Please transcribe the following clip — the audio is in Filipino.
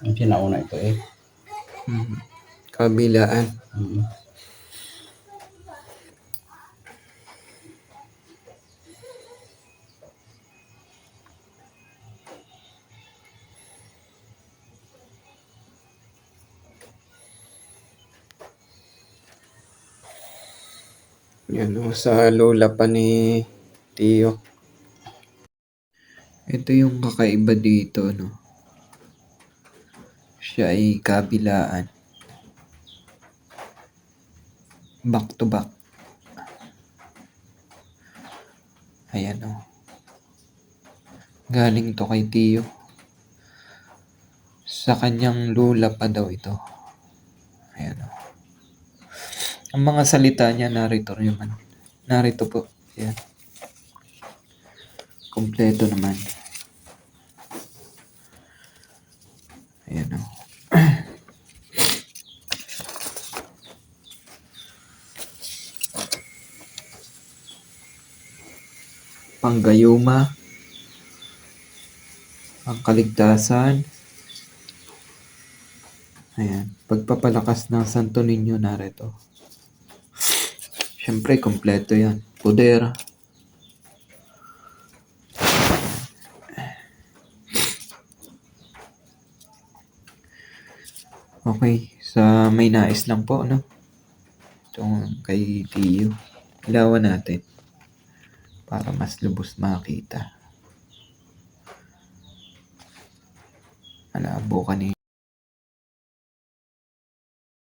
Ang sinauna ito eh. Mhm. Kabilaan. Mm. Yan o, sa lola pa ni Tio. Ito yung kakaiba dito, no? Siya ay kabilaan. Back to back. Ayan o. Galing to kay Tio. Sa kanyang lula pa daw ito. Ayan o. Ang mga salita niya narito naman. Narito po. Ayan. Kompleto naman. Ayan o. Panggayuma. Ang kaligtasan. Ayan. Pagpapalakas ng Santo Niño narito. Siyempre, kompleto yan. Poder. Okay, sa may nais lang po, no? Itong kay Tio. Ilawan natin. Para mas lubos makita. Malabo kanina.